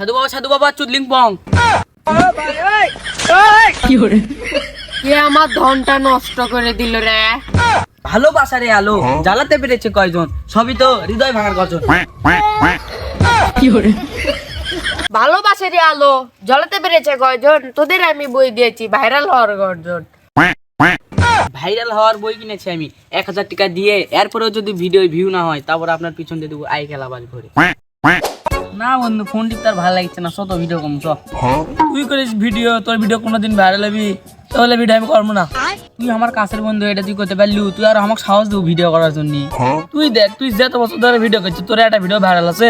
সাধু বাবা সাধু বাবা চুদলিং পং। কে আমার ধনটা নষ্ট করে দিল রে। ভালোবাসা রে আলো জ্বালাতে পেরেছে কয়জন? সবই তো হৃদয় ভাঙার গজন ভালোবাসে রে আলো জ্বলাতে পেরেছে কয়জন? তোদের আমি বই দিয়েছি ভাইরাল হওয়ার গর্জন। ভাইরাল হওয়ার বই কিনেছি আমি এক হাজার টাকা দিয়ে। এরপরেও যদি ভিডিও ভিউ না হয় তারপর আপনার পিছন দিয়ে দেবো আই খেলা বাজ করে না বন্ধু ফোন টিপ তার ভালো লাগছে না। শত ভিডিও কম তুই করিস ভিডিও তোর ভিডিও কোনোদিন ভাইরাল হবি তাহলে ভিডিও আমি করব না। তুই আমার কাছের বন্ধু এটা তুই করতে পারলু তুই আর আমাকে সাহস দেবো ভিডিও করার জন্য। তুই দেখ তুই যত বছর ধরে ভিডিও করছিস তোর একটা ভিডিও ভাইরাল আছে।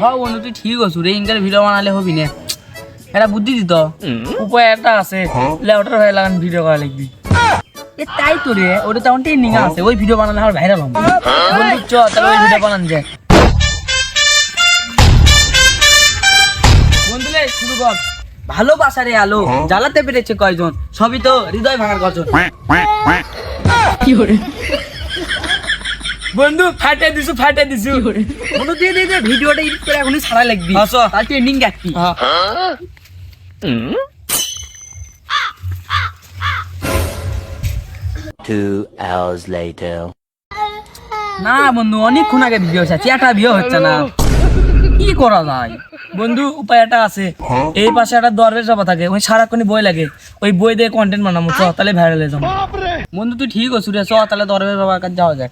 হ্যাঁ বন্ধু তুই ঠিক আছো রে ইনকার ভিডিও বানালে হবি না। এটা বুদ্ধি দিত উপায় একটা আছে। হয়ে? লাগান ভিডিও করা লিখবি এ তাই তো রে ওটা তেমন ট্রেন্ডিং আছে ওই ভিডিও বানালে আমার ভাইরাল হবে। বন্ধু চ তাহলে ওই ভিডিও বানান যায় শুরু কর। ভালোবাসা রে আলো জ্বালাতে পেরেছে কয়জন? সবই তো হৃদয় ভাঙার গজন বন্ধু ফাটে দিছু ফাটে দিছু। বন্ধু দিয়ে দিয়ে দে, ভিডিওটা এডিট করে এখনই ছাড়া লাগবি। তার ট্রেন্ডিং গাচ্ছি Two hours later. না বন্ধু অনেকক্ষণ আগে ভিডিও আছে একটা ভিডিও হচ্ছে না। কি করা যায়? বন্ধু উপায় একটা আছে। এই পাশে একটা দরবেশ বাবা থাকে, ওই সারাক্ষণই বই লাগে। ওই বই দিয়ে কন্টেন্ট বানাবো, চ, তাহলে ভাইরাল হয়ে যাব। বন্ধু, তুই ঠিক আছো রে, চ, তাহলে দরবেশ বাবার কাছে যাওয়া যাক।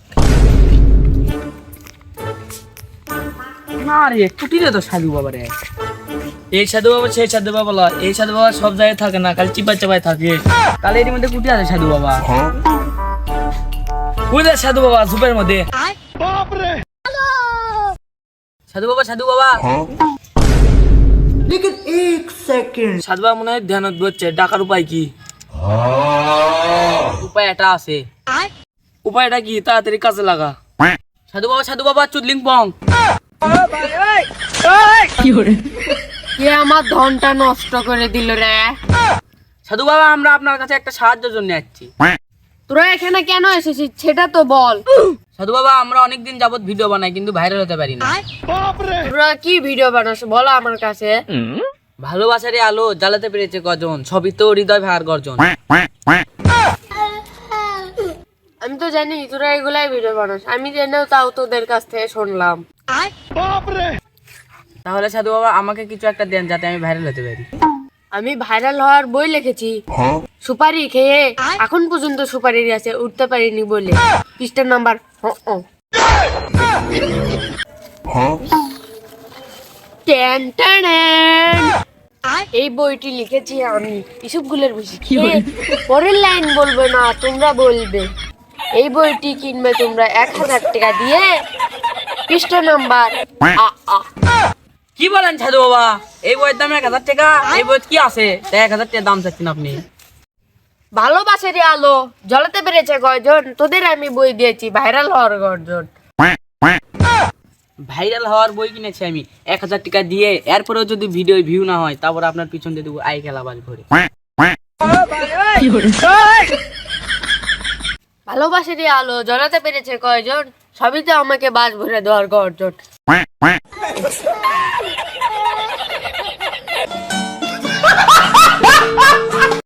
না রে টুটি রে তো সাধু বাবা রে। এই সাধু বাবা, সেই সাধু বাবা লয় এই সাধু বাবা সব জায়গায় থাকে না, খালি চিপা চাপায় থাকে। তাহলে এর মধ্যে কুটি আছে সাধু বাবা। বুঝলে সাধু বাবা সুপের মধ্যে। সাধু বাবা সাধু বাবা। সাধু বাবা মনে হয় ধ্যান বলছে ডাকার উপায় কি? উপায় এটা আছে। উপায়টা কি? তাড়াতাড়ি কাজে লাগা। সাধু বাবা সাধু বাবা চুদলিং পং। কে আমার ধনটা নষ্ট করে দিল রে। সাধু বাবা আমরা আপনার কাছে একটা সাহায্যের জন্য যাচ্ছি। তোরা এখানে কেন এসেছিস? সেটা তো বল। সাধু বাবা আমরা অনেকদিন যাবত ভিডিও বানাই কিন্তু ভাইরাল হতে পারি না। তোরা কি ভিডিও বানাস? বলো আমার কাছে। ভালোবাসারে আলো জ্বালাতে পেরেছে কজন সবই তো হৃদয় ভাঙার গর্জন। আমি তো জানি তোরা এগুলাই ভিডিও বানাস। আমি জেনেও তাও তোদের কাছ থেকে শুনলাম। তাহলে সাধু বাবা আমাকে কিছু একটা দেন যাতে আমি ভাইরাল হতে পারি। আমি ভাইরাল হওয়ার বই লিখেছি। সুপারি খেয়ে এখন পর্যন্ত সুপারি আছে উঠতে পারিনি বলে। পৃষ্ঠার নাম্বার টেন টেন এই বইটি লিখেছি আমি ইসব গুলের বেশি পরের লাইন বলবে না তোমরা বলবে। এই বইটি কিনবে তোমরা এক হাজার টাকা দিয়ে। পৃষ্ঠা নাম্বার আ আ। কি বলেন সাধু বাবা? এই বইয়ের দাম এক হাজার টাকা এই বই কি আছে? তাই এক হাজার টাকা দাম চাচ্ছেন আপনি। ভালোবাসে রে আলো জ্বলাতে পেরেছে কয়জন? তোদের আমি বই দিয়েছি ভাইরাল হওয়ার গর্জন। ভাইরাল হওয়ার বই কিনেছি আমি এক হাজার টাকা দিয়ে। এরপরেও যদি ভিডিও ভিউ না হয় তারপর আপনার পিছন দিয়ে দেবো আই খেলা বাজ ভরে ভালোবাসে রে আলো জ্বলাতে পেরেছে কয়জন? সবই তো আমাকে বাস ভরে দেওয়ার গর্জন